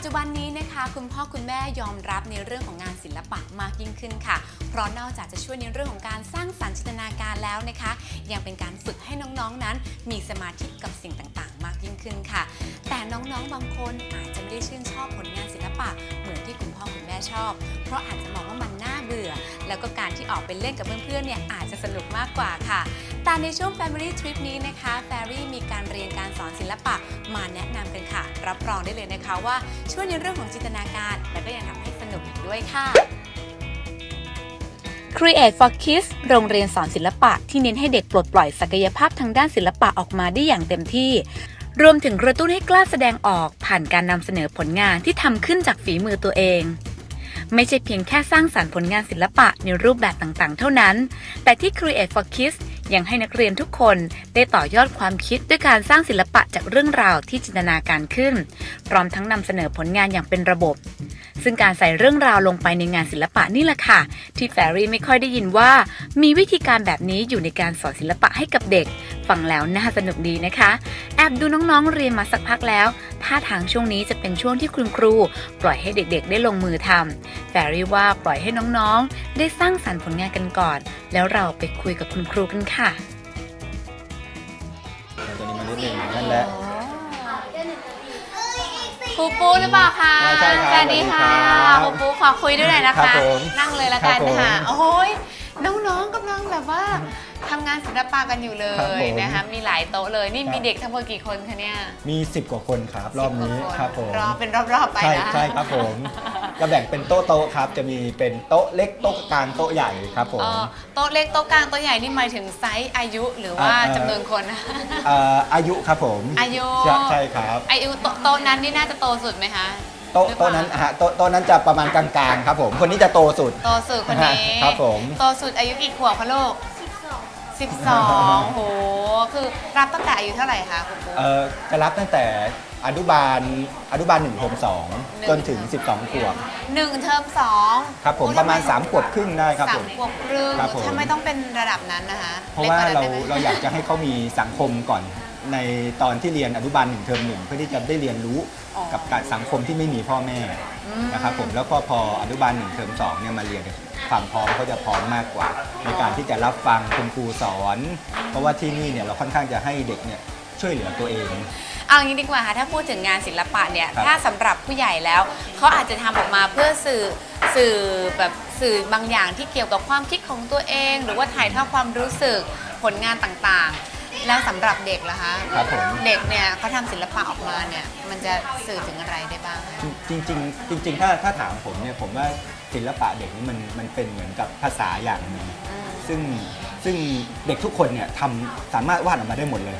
ปัจจุบันนี้นะคะคุณพ่อคุณแม่ยอมรับในเรื่องของงานศิลปะมากยิ่งขึ้นค่ะ เพราะนอกจากจะช่วยในเรื่องของการสร้างสรรค์จินตนาการแล้วนะคะ ยังเป็นการฝึกให้น้องๆนั้น มีสมาธิกับสิ่งต่างๆ มากยิ่งขึ้นค่ะ แต่น้องๆบางคนอาจจะไม่ได้ชื่นชอบผลงานศิลปะเหมือนที่คุณพ่อคุณแม่ชอบ เพราะอาจจะมองว่ามันน่าเบื่อ แล้วก็การที่ออกไปเล่นกับเพื่อนๆเนี่ยอาจจะสนุกมากกว่าค่ะ แต่ในช่วง Family Trip นี้นะคะแฟรี่มีการเรียนการสอนศิลปะมาแนะนำกันค่ะ รับรองได้เลยนะคะว่าช่วยในเรื่องของจินตนาการ และก็ยังทำให้สนุกอีกด้วยค่ะ Create for Kids โรงเรียนสอนศิลปะที่เน้นให้เด็กปลดปล่อยศักยภาพทางด้านศิลปะออกมาได้อย่างเต็มที่ รวมถึงกระตุ้นให้กล้าแสดงออกผ่านการนำเสนอผลงานที่ทำขึ้นจากฝีมือตัวเองไม่ใช่เพียงแค่สร้างสารรค์ผลงานศิลปะในรูปแบบต่างๆ เท่านั้น แต่ที่ Create for Kids ยังให้นักเรียนทุกคนได้ต่อยอดความคิดด้วยการสร้างศิลปะจากเรื่องราวที่จินตนาการขึ้น พร้อมทั้งนำเสนอผลงานอย่างเป็นระบบ ซึ่งการใส่เรื่องราวลงไปในงานศิลปะนี่แหละค่ะ ที่แฟรี่ไม่ค่อยได้ยินว่า มีวิธีการแบบนี้อยู่ในการสอนศิลปะให้กับเด็ก ฟังแล้วน่าสนุกดีนะคะ แอบดูน้องๆเรียนมาสักพักแล้วท่าทางช่วงนี้จะเป็นช่วงที่คุณครู ปล่อยให้เด็กๆ ได้ลงมือทำแฟรี่ว่าปล่อยให้น้องๆ ได้สร้างสรรค์ผลงานกันก่อน แล้วเราไปคุยกับคุณครูกันค่ะตัวนี้มานิดหนึ่งนั่นแหละ ครูปูหรือเปล่าคะใช่ครับสวัสดีค่ะสวัสดีครับครูปูขอคุยด้วยหน่อยนะครัคะ บผมนั่งเลยละกันครับผมค่ะโอ้ยน้องๆกำลังแบบว่าทำงานศิลปะกันอยู่เลครับยผมนะคะ มีหลายโต๊ะเลยนี่ครับ มีเด็กทั้งหมดกี่คนคะเนี่ยมี 10 กว่าคนครับ รอบนี้สิกว่าครับผม รอเป็นรอบๆไปใช่นะ ใช่ครับผม จะแบ่งเป็นโต๊ะโต๊ะครับ จะมีเป็นโต๊ะเล็กโต๊ะกลางโต๊ะใหญ่ครับผม เอ่อโต๊ะเล็กโต๊ะกลางโต๊ะใหญ่นี่หมายถึงไซส์อายุหรือว่าอ่า จำนวนคนเอ่ออายุครับผมอายุใช่ใช่ครับ อายุโต๊ะโต๊ะนั้นนี่น่าจะโตสุดไหมคะโต๊ะหรือเปล่าโต๊ะนั้นฮะโต๊ะโต๊ะนั้นจะประมาณกลางๆครับผม คนนี้จะโตสุด โตสุดคนนี้ครับผม โตสุดอายุกี่ขวบคะลูก12โหคือรับตั้งแต่อายุเท่าไหร่คะคุณครูเอ่อจะรับตั้งแต่ อนุบาลอนุบาล1เทอมหนึ่2งจนถึง 12 ขวบ หนึ่งเทอมสองครับผมโอ้ประมาณทำไ3ขวบครึ่งได้ครับสาผมม ขวบครึ่งครับผม ทำไมต้องเป็นระดับนั้นนะคะเพราะว่าล็กเรากนั้นได้ไหม เราอยากจะให้เขามีสังคมก่อน ในตอนที่เรียนอนุบาลหนึ่งเทอมหนึ่งเพื่อที่จะได้เรียนรู้อ๋อ กับการสังคมที่ไม่มีพ่อแม่อืมนะครับผมแล้วก็พออนุบาลหนึ่งเทอมสองเนี่ยมาเรียนเนี่ยความพร้อมเขาจะพร้อมมากกว่า ในการที่จะรับฟังคุณครูสอน เพราะว่าที่นี่เนี่ยเราค่อนข้างจะให้เด็กเนี่ยช่วยเหลือตัวเอง เอางี้ดีกว่าค่ะถ้าพูดถึงงานศิลปะเนี่ยครับ ถ้าสำหรับผู้ใหญ่แล้วเขาอาจจะทำออกมาเพื่อสื่อสื่อแบบสื่อบางอย่างที่เกี่ยวกับความคิดของตัวเอง หรือว่าถ่ายทอดความรู้สึกผลงานต่างๆ แล้วสำหรับเด็กล่ะคะครับผม เด็กเนี่ยเขาทำศิลปะออกมาเนี่ยมันจะสื่อถึงอะไรได้บ้างคะ จริงๆจริง ๆ ถ้าถ้าถามผมเนี่ยผมว่าศิลปะเด็กนี่มันมันเป็นเหมือนกับภาษาอย่างหนึ่งอืมซึ่งซึ่งเด็กทุกคนเนี่ยทำสามารถวาดออกมาได้หมดเลย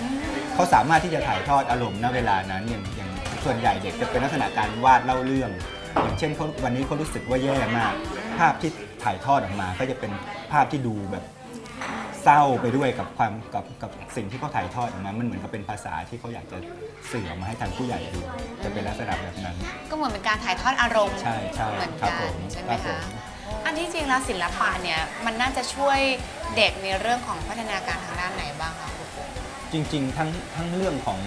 เขาสามารถที่จะถ่ายทอดอารมณ์ณเวลานั้นอย่างอย่างส่วนใหญ่เด็กจะเป็นลักษณะการวาดเล่าเรื่อง อย่างเช่นเขาวันนี้เขารู้สึกว่าแย่มาก ภาพที่ถ่ายทอดออกมา ก็จะเป็นภาพที่ดูแบบเศร้าไปด้วยกับความกับกับสิ่งที่เขาถ่ายทอดออกมา มันเหมือนกับเป็นภาษาที่เขาอยากจะสื่อออกมาให้ทางผู้ใหญ่ดู จะเป็นลักษณะแบบนั้น ก็เหมือนเป็นการถ่ายทอดอารมณ์ใช่ใช่เหมือนครับกัผนมใช่ไหมครับผคะมอันที่จริงแล้วศิลปะเนี่ยมันน่าจะช่วยเด็กในเรื่องของพัฒนาการทางด้านไหนบ้างคะครูปู จริง ๆ ทั้งทั้งเรื่องของ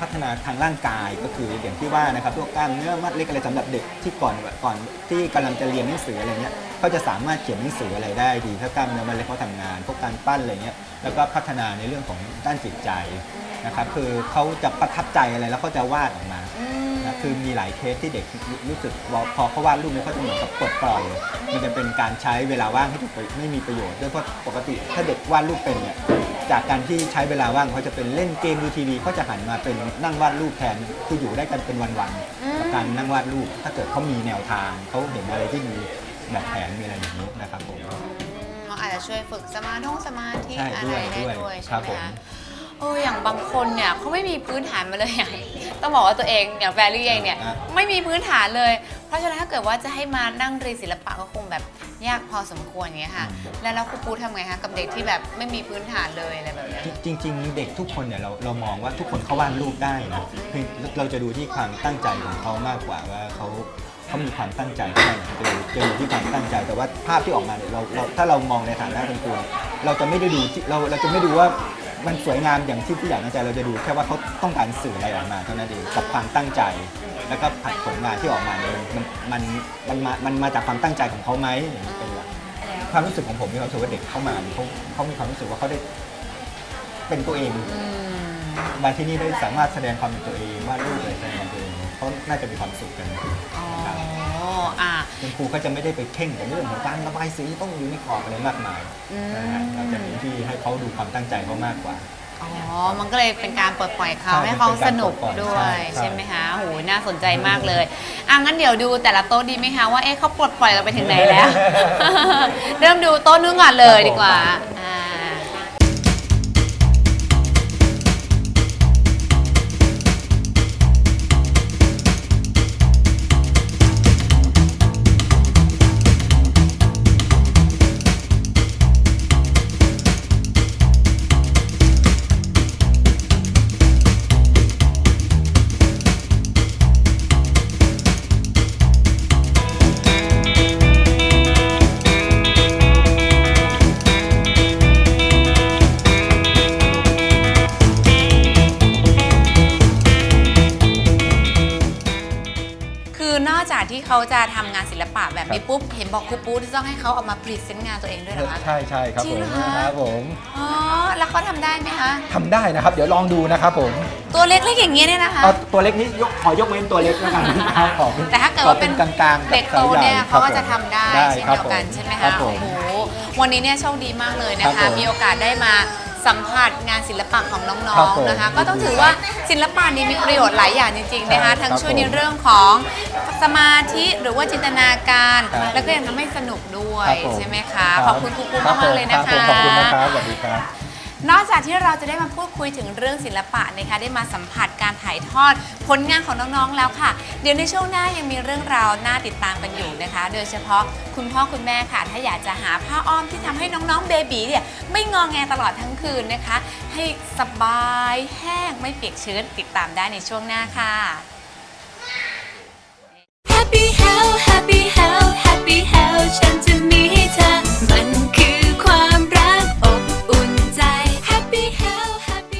พัฒนาทางร่างกายก็คืออย่างที่ว่านะครับพวกกล้ามเนื้อมัดเล็กอะไรสำหรับเด็กที่ก่อนก่อนที่กำลังจะเรียนหนังสืออะไรเงี้ยเขาจะสามารถเขียนหนังสืออะไรได้ดีถ้ากล้ามเนื้อมัดเล็กเขาทำงาน พวกการปั้นอะไรเงี้ยแล้วก็พัฒนาในเรื่องของด้านจิตใจนะครับคือเขาจะประทับใจอะไรแล้วเขาจะวาดออกมาอืมนะคือมีหลายเคสที่เด็กรู้สึกว่าพอเขาวาดรูปเนี่ยเขาจะเหมือนกับปลดปล่อย มันจะเป็นการใช้เวลาว่างให้ถูกไม่มีประโยชน์ด้วยเพราะปกติถ้าเด็กวาดรูปเป็นเนี่ย จากการที่ใช้เวลาว่างเขาจะเป็นเล่นเกมดูทีวีเขาจะหันมาเป็นนั่งวาดรูปแทนคืออยู่ได้กันเป็นวันอืมๆกับการนั่งวาดรูป ถ้าเกิดเขามีแนวทางเขาเห็นอะไรที่มีแบบแผนมีอะไรอย่างนี้นะครับผมอืมอาจจะช่วยฝึกสมาธิสมาธิใช่อะด้ไรวยได้ด้วยด้วยคใช่รับไหมผมคะเอออย่างบางคนเนี่ยเขาไม่มีพื้นฐานมาเลยอย่างต้องบอกว่าตัวเองอย่างแฟรี่เองเนี่ยอะไม่มีพื้นฐานเลย เพราะฉะนั้นถ้าเกิดว่าจะให้มานั่งเรียนศิลปะก็คงแบบยากพอสมควรอย่างเงี้ยค่ะ แล้วเราครูปูทำไงคะกับเด็กที่แบบไม่มีพื้นฐานเลยอะไรแบบเนี้ย จริงๆ เด็กทุกคนเนี่ยเราเรามองว่าทุกคนเขาวาดรูปได้นะคือเราจะดูที่ความตั้งใจของเขามากกว่าว่าเขาเขามีความตั้งใจแค่ไหนจะดูจะดูที่ความตั้งใจแต่ว่าภาพที่ออกมาเนี่ยเราเราถ้าเรามองในฐานะเป็นครูเนี่ยเราจะไม่ได้ดูที่เราเราจะไม่ดูว่ามันสวยงามอย่างที่ผู้ใหญ่ตั้งใจเราจะดูแค่ว่าเขาต้องการสื่ออะไรออกมาเท่านั้นเองกับความตั้งใจ แล้วก็ผลงานที่ออกมาเนี่ยมันมันมันมามันมาจากความตั้งใจของเขาไหมอย่างนี้เป็นหลักความรู้สึกของผมมีความรู้สึกว่าเด็กเข้ามาเขาเขามีความรู้สึกว่าเขาได้เป็นตัวเองอืมมาที่นี่ได้สามารถแสดงความเป็นตัวเองวาดรูปอะไรแสดงตัวเองเขาน่าจะมีความสุขกันอ๋ออะคุณครูก็จะไม่ได้ไปเข่งกับเรื่องของการระบายสีต้องอยู่ในกรอบอะไรมากมายอืมนะฮะเราจะมีที่ให้เขาดูความตั้งใจเขามากกว่าอ๋อ มันก็เลยเป็นการปลดปล่อยเขาใช่ให้เขาสนุกเป็นการปลดปล่อยด้วยใช่ใช่ใช่ไหมคะโห น่าสนใจมากเลยอะงั้นเดี๋ยวดูแต่ละโต๊ะดีไหมคะว่าเอ๊ะเขาปลดปล่อยเราไปถึงไหนแล้ว เริ่มดูโต๊ะนู้นก่อนเลยดีกว่าอ่า อนอกจากที่เขาจะทำงานศิลปะแบบนี้ปุ๊บ เห็นบอกครูปูที่ต้องให้เขาเออกมาพรีเซนต์งานตัวเองด้วยเหรอคะ ใช่ใช่ครับจริผงมเหรอคะครับผมอ๋อ แล้วเขาทำได้ไหมคะ ทำได้นะครับ เดี๋ยวลองดูนะครับผมตัวเล็กๆอย่างเงี้ยเนี่ยนะคะ เอาตัวเล็กนี้ยกขอยกเว้นตัวเล็กแล้วกันนะครับขอเป็นแต่ถ้าเกิดว่าเป็นขอกลางๆเด็กโตเนี่ยกับสเขาก็ใหญ่จะทำได้ได้เช่นครับเดียวกันผมใช่ไหมครัคะบผมโอ้โหวันนี้เนี่ยโชคดีมากเลยนะครัคะ บผมมีโอกาสได้มา สัมผัสงานศิลปะของน้ครัอบงผมๆนะคะ ก็ต้องถือว่าศิลปะนี้มีประโยชน์หลายอย่างจริงๆนะคะครับทั้งช่วยผมในเรื่องของสมาธิหรือว่าจินตนาการ ครับแล้วก็ยังทำให้สนุกด้วยครับผม ใช่ไหมคะรับขอบคุณครูปูรับมากๆเลยนะรัคะ บผมขอบคุณนะครับสวัสดีครับ นอกจากที่เราจะได้มาพูดคุยถึงเรื่องศิลปะนะคะได้มาสัมผัสการถ่ายทอดผลงานของน้องๆแล้วค่ะ เดี๋ยวในช่วงหน้ายังมีเรื่องราวน่าติดตามกันอยู่นะคะ โดยเฉพาะคุณพ่อคุณแม่ค่ะ ถ้าอยากจะหาผ้าอ้อมที่ทำให้น้องๆเบบีเนี่ยไม่งองแงตลอดทั้งคืนนะคะ ให้สบายแห้งไม่เปียกชื้นติดตามได้ในช่วงหน้าค่ะ Happy Health Happy Health Happy Health ฉันจะมีเธอมันคือ